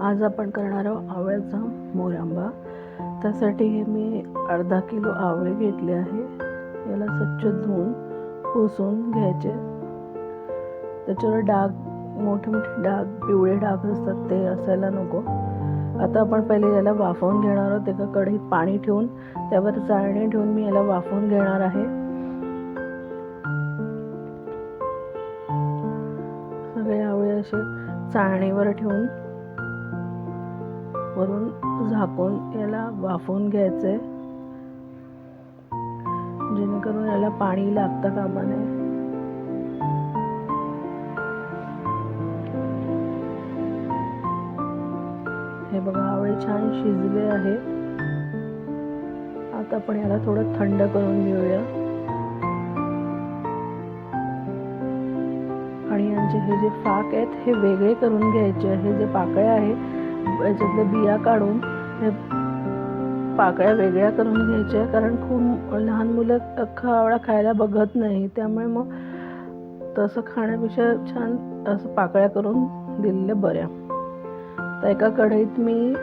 आज आपण करणार आहोत आवळ्याचा मोरांबा. त्यासाठी हे मी अर्धा किलो आवळे घेतले आहे. याला स्वच्छ धुवून पुसून घ्यायचे. त्याच्यावर डाग मोठे मोठे डाग पिवळे डाग असतात ते असायला नको. आता आपण पहिले याला वाफवून घेणार आहोत. एका कढईत पाणी ठेवून त्यावर चाळणी ठेवून मी याला वाफवून घेणार आहे. सगळे आवळे असे चाळणीवर ठेवून वरून झाकून याला वाफवून घ्यायचे. जेणेकरून याला पाणी लागतं कामा नये. हे बघा आवळे छान शिजले आहे. आता आपण याला थोडं थंड करून घेऊया. आणि यांचे हे जे फाक आहेत हे वेगळे करून घ्यायचे. हे जे पाकळ्या आहे याच्यातल्या बिया काढून हे पाकळ्या वेगळ्या करून घ्यायच्या. कारण खूप लहान मुलं अख्खा आवळा खायला बघत नाही. त्यामुळे मग तसं खाण्यापेक्षा छान असं पाकळ्या करून दिलेल्या बऱ्या. तर एका कढईत मी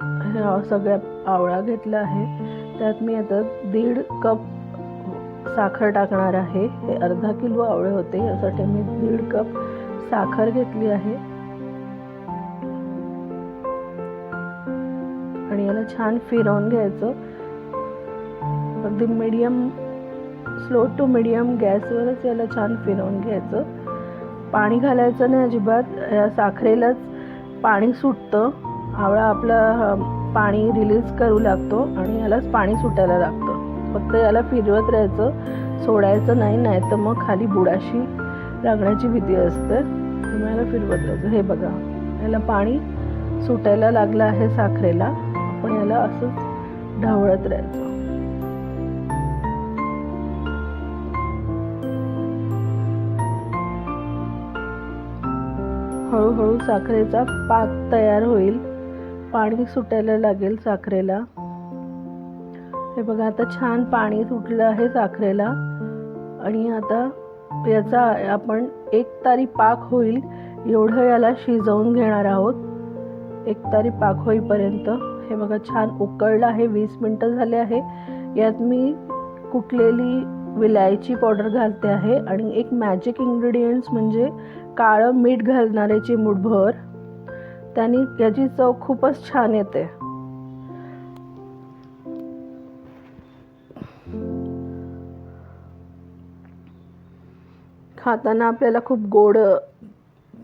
ह्या सगळ्या आवळा घेतला आहे त्यात मी आता दीड कप साखर टाकणार आहे. हे अर्धा किलो आवळे होते. यासाठी मी दीड कप साखर घेतली आहे. आणि याला छान फिरवून घ्यायचं. अगदी मीडियम स्लो टू मीडियम गॅसवरच याला छान फिरवून घ्यायचं. पाणी घालायचं नाही अजिबात. या साखरेलाच पाणी सुटतं. आवळा आपला पाणी रिलीज करू लागतो आणि यालाच पाणी सुटायला लागतं. फक्त याला फिरवत राहायचं. सोडायचं नाही नाही तर मग खाली बुडाशी लागण्याची भीती असते. त्यामुळे याला फिरवत राहायचं. हे बघा. याला पाणी सुटायला लागलं आहे साखरेला. आपण याला असंच ढावळत राहायचं. हळूहळू साखरेचा पाक तयार होईल. पाणी सुटायला लागेल साखरेला. हे बघा आता छान पाणी सुटलं आहे साखरेला. आणि आता याचा आपण एक तारी पाक होईल एवढं याला शिजवून घेणार आहोत. एक तारी पाक होईपर्यंत. हे बघा छान उकळलं आहे वीस मिनटं झाले आहे. यात मी कुठलेली विलायची पावडर घालते आहे आणि एक मॅजिक इंग्रेडियंट्स म्हणजे काळं मीठ घालणारे चिमूटभर. त्याने याची चव खूपच छान येते. खाताना आपल्याला खूप गोड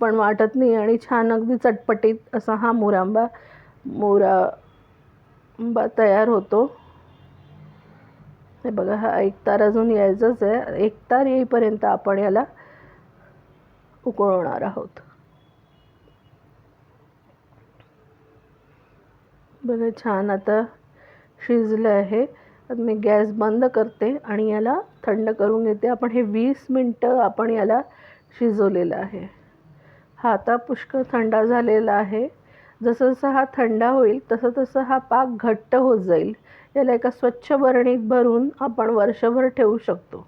पण वाटत नाही आणि छान अगदी चटपटीत असा हा मोरांबा बा तयार होतो. हे बघा हा एक तार अजून यायचंच आहे. एक तार येईपर्यंत आपण याला उकळवणार आहोत. बघा छान आता शिजलं आहे. आता मी गॅस बंद करते आणि याला थंड करून घेते. आपण हे वीस मिनटं आपण याला शिजवलेलं आहे. हा आता पुष्कळ थंडा झालेला आहे. जसं हा थंडा होईल तसं तसं हा पाक घट्ट होत जाईल. याला एका स्वच्छ बरणीत भरून आपण वर्षभर ठेवू शकतो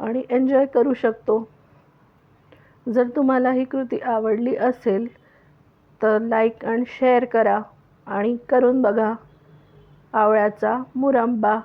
आणि एन्जॉय करू शकतो. जर तुम्हाला ही कृती आवडली असेल तर लाईक आणि शेअर करा आणि करून बघा आवळ्याचा मुरंबा.